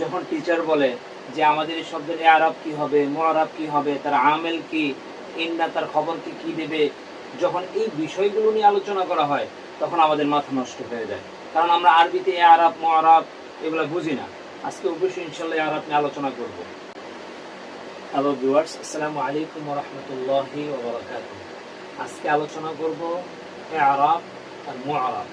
যখন টিচার বলে যে আমাদের এই শব্দের এ আরব কি হবে মোয়ারব কি হবে, তার আমেল কি, ইন্না তার খবর কি দেবে, যখন এই বিষয়গুলো নিয়ে আলোচনা করা হয়, তখন আমাদের মাথা নষ্ট হয়ে যায়। কারণ আমরা আরবিতে এ আরব মোয়ারব এগুলো বুঝি না। আজকে অবশ্যই ইনশাল্লাহ আরব নিয়ে আলোচনা করব। হ্যালো ভিউয়ার্স আসসালামু আলাইকুম রহমতুল্লাহি আজকে আলোচনা করব এ আরব আর মোয়ারব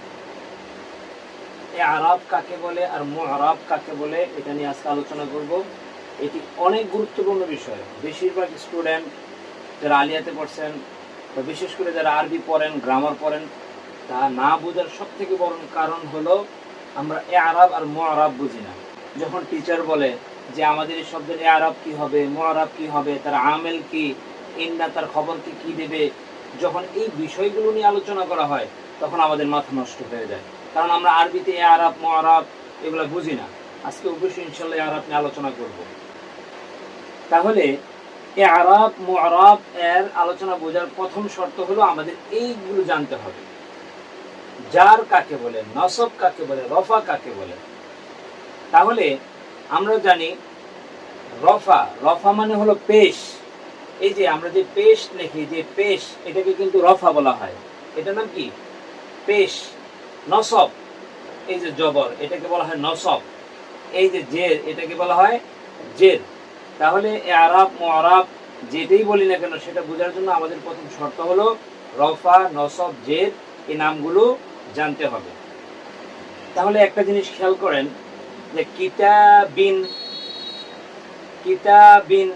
আরব কাকে বলে আর মুআরাব কাকে বলে, এটা নিয়ে আজকে আলোচনা করব। এটি অনেক গুরুত্বপূর্ণ বিষয়। বেশিরভাগ স্টুডেন্ট যারা আলিয়াতে পড়ছেন বা বিশেষ করে যারা আরবি পড়েন গ্রামার পড়েন, তা না বোঝার সব থেকে বড় কারণ হলো আমরা এ আরব আর মুআরাব বুঝি না। যখন টিচার বলে যে আমাদের এই শব্দের এ আরব কি হবে মুআরাব কি হবে, তার আমেল কি, ইন্না তার খবর কি কি দেবে, যখন এই বিষয়গুলো নিয়ে আলোচনা করা হয়, তখন আমাদের মাথা নষ্ট হয়ে যায়। কারণ আমরা আরবিতে এ, আরব মোয়ারব এগুলো বুঝি না। আজকে অবশ্যই ইনশাল্লাহ আরব নিয়ে আলোচনা করব। তাহলে এ, আরব মোয়ারব এর আলোচনা বোঝার প্রথম শর্ত হলো আমাদের এইগুলো জানতে হবে। যার কাকে বলে, নসব কাকে বলে, রফা কাকে বলে? তাহলে আমরা জানি রফা রফা মানে হলো পেশ। এই যে আমরা যে পেশ লিখি, যে পেশ, এটাকে কিন্তু রফা বলা হয়। এটার নাম কি? পেশ। নসব, এই যে জবর, এটাকে বলা হয় নসব। এই যে জের, এটাকে বলা হয় জের। তাহলে আরাব মোয়ারাব যেটাই বলি না কেন, সেটা বোঝার জন্য আমাদের প্রথম শর্ত হলো রফা, নসব, জের, এই নামগুলো জানতে হবে। তাহলে একটা জিনিস খেয়াল করেন যে কিতাবিন কিতাবিন,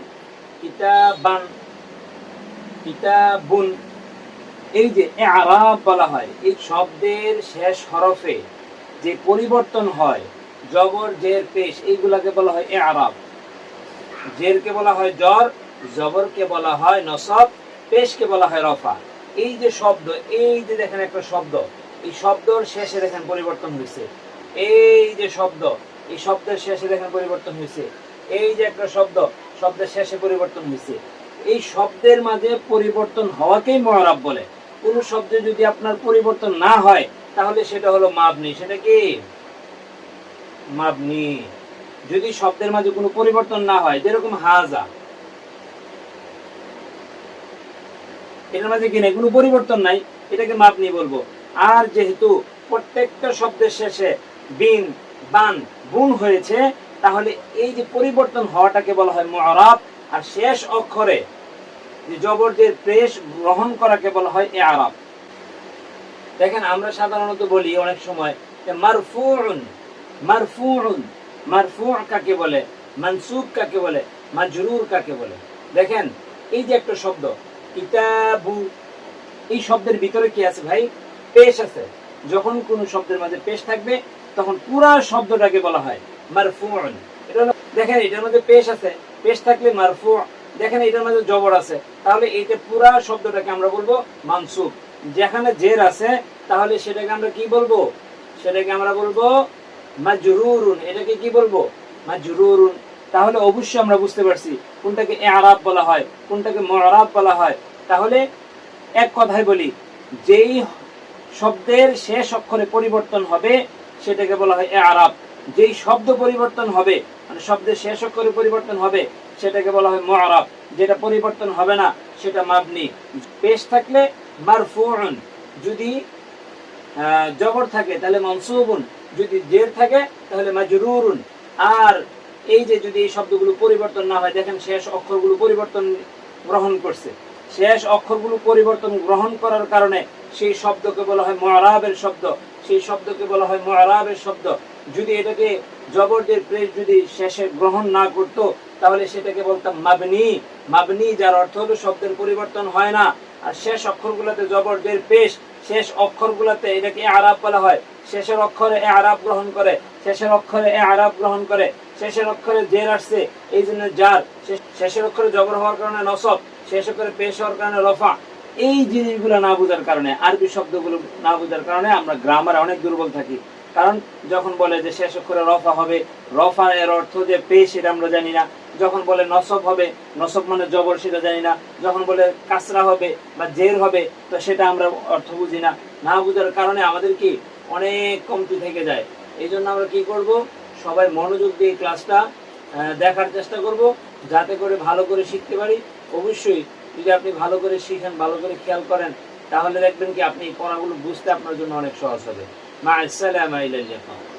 কিতাবান, কিতাবুন এই যে আরাব বলা হয়, এই শব্দের শেষ হরফে যে পরিবর্তন হয়, জবর, জের, পেশ, এইগুলাকে বলা হয় এ আরাব জেরকে বলা হয় জ্বর জবরকে বলা হয় নসব, পেশকে বলা হয় রফা। এই যে শব্দ, এই যে দেখেন একটা শব্দ, এই শব্দর শেষে দেখেন পরিবর্তন হয়েছে। এই যে শব্দ, এই শব্দের শেষে দেখেন পরিবর্তন হয়েছে। এই যে একটা শব্দ, শব্দের শেষে পরিবর্তন হয়েছে। এই শব্দের মাঝে পরিবর্তন হওয়াকেই মহারাব বলে। কোন শব্দে যদি আপনার পরিবর্তন না হয়, তাহলে সেটা হলো মাবনি। সেটা কি? মাবনি। যদি শব্দের মাঝে কোনো পরিবর্তন না হয়, যেরকম হাজা। এটার মাঝে কি নাই? কোনো পরিবর্তন নাই। এটাকে মাপনি বলব। আর যেহেতু প্রত্যেকটা শব্দের শেষে বিন, বান, বুন হয়েছে, তাহলে এই যে পরিবর্তন হওয়াটাকে বলা হয় মুআরাব। আর শেষ অক্ষরে জবরদের পেশ গ্রহণ করাকে বলা হয় এ আরাব। দেখেন, আমরা সাধারণত বলি অনেক সময় মারফুউন মারফুউন মারফু কাকে বলে, মানসুব কাকে বলে, মাজরুর কাকে বলে। দেখেন, এই যে একটা শব্দ, কিতাবু, এই শব্দের ভিতরে কি আছে ভাই? পেশ আছে। যখন কোন শব্দের মাঝে পেশ থাকবে, তখন পুরা শব্দটাকে বলা হয় মারফুউন। এটা দেখেন, এটার মধ্যে পেশ আছে। পেশ থাকলে মারফু দেখেন এটার মধ্যে জবর আছে। তাহলে এইটা পুরা শব্দটাকে আমরা বলব মানসুব যেখানে জের আছে, তাহলে সেটাকে আমরা কি বলব? সেটাকে আমরা বলব মাজরুরুন। এটাকে কি বলব? মাজরুরুন। তাহলে অবশ্যই আমরা বুঝতে পারছি কোনটাকে এ আরাব বলা হয়, কোনটাকে মরাব বলা হয়। তাহলে এক কথায় বলি, যেই শব্দের শেষ অক্ষরে পরিবর্তন হবে, সেটাকে বলা হয় এ আরাব যেই শব্দ পরিবর্তন হবে মানে শব্দের শেষ অক্ষরে পরিবর্তন হবে, সেটাকে বলা হয় মরাব যেটা পরিবর্তন হবে না, সেটা মাবনি। পেশ থাকলে মারফুউন, যদি জবর থাকে তাহলে মনসুবুন, যদি জের থাকে তাহলে মাজরুরুন। আর এই যে যদি এই শব্দগুলো পরিবর্তন না হয়, দেখেন শেষ অক্ষরগুলো পরিবর্তন গ্রহণ করছে। শেষ অক্ষরগুলো পরিবর্তন গ্রহণ করার কারণে সেই শব্দকে বলা হয় মরাবের শব্দ। সেই শব্দকে বলা হয় মরাবের শব্দ। যদি এটাকে জবরদের প্রেস যদি শেষে গ্রহণ না করতো, তাহলে সেটাকে বলতাম মাবনি। মাবনি যার অর্থ হলো শব্দের পরিবর্তন হয় না। আর শেষ অক্ষরগুলোতে জবরদের পেশ শেষ অক্ষরগুলোতে এটাকে আরাব বলা হয়। শেষের অক্ষরে এ আরাব গ্রহণ করে, শেষের অক্ষরে এ আরাব গ্রহণ করে, শেষের অক্ষরে জের আসছে, এই জন্য যার শেষের অক্ষরে জবর হওয়ার কারণে নসব, শেষ অক্ষরে পেশ হওয়ার কারণে রফা। এই জিনিসগুলো না বোঝার কারণে, আরবি শব্দগুলো না বোঝার কারণে আমরা গ্রামারে অনেক দুর্বল থাকি। কারণ যখন বলে যে শেষ অক্ষরে রফা হবে, রফা এর অর্থ যে পেশ সেটা আমরা জানি না। যখন বলে নসব হবে, নসব মানে জবর সেটা জানি না। যখন বলে কাসরা হবে বা জের হবে, তো সেটা আমরা অর্থ বুঝি না। না বুঝার কারণে আমাদের কি অনেক কমতি থেকে যায়। এই জন্য আমরা কি করব? সবাই মনোযোগ দিয়ে ক্লাসটা দেখার চেষ্টা করব, যাতে করে ভালো করে শিখতে পারি। অবশ্যই যদি আপনি ভালো করে শিখেন, ভালো করে খেয়াল করেন, তাহলে দেখবেন কি আপনি পড়াগুলো বুঝতে আপনার জন্য অনেক সহজ হবে। মা আসসালামু আলাইকুম